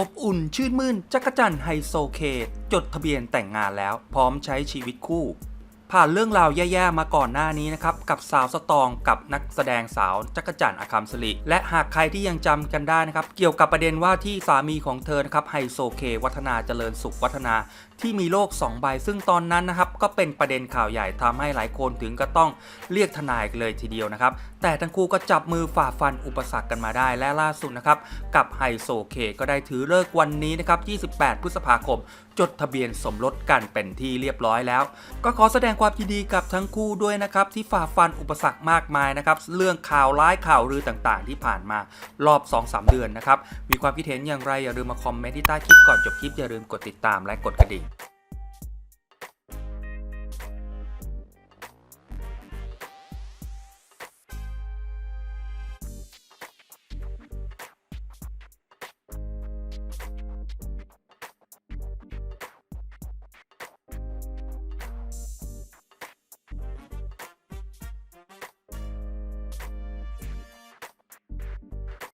อบอุ่นชื่นมื่นจักรจันไฮโซเค จดทะเบียนแต่งงานแล้ว พร้อมใช้ชีวิตคู่ ผ่านเรื่องราวแย่ๆมาก่อนหน้านี้นะครับ กับสาวสตองกับนักแสดงสาวจักรจันทร์อาคัมสลิและหากใครที่ยังจำกันได้นะครับ เกี่ยวกับประเด็นว่าที่สามีของเธอนะครับไฮโซเค วัฒนาเจริญสุขวัฒนา ที่มีโรค2ใบ ซึ่งตอนนั้นนะครับ ก็เป็นประเด็นข่าวใหญ่ทำให้หลายคนถึงก็ต้องเรียกทนายเลยทีเดียวนะครับ แต่ทั้งคู่ก็จับมือฝ่าฟันอุปสรรคกันมาได้และล่าสุดนะครับกับไฮโซเคก็ได้ถือเลิกวันนี้นะครับ28 พฤษภาคม จดทะเบียนสมรสกันเป็นที่เรียบร้อยแล้ว ก็ขอแสดงความยินดีกับทั้งคู่ด้วยนะครับที่ฝ่าฟันอุปสรรคมากมายนะครับเรื่องข่าวร้ายข่าวลือต่างๆ ที่ผ่านมารอบ 2-3 เดือนนะครับมีความคิดเห็นอย่างไรอย่าลืมมาคอมเมนต์ที่ใต้คลิปก่อนจบคลิปอย่าลืมกดติดตามและกดกระดิ่ง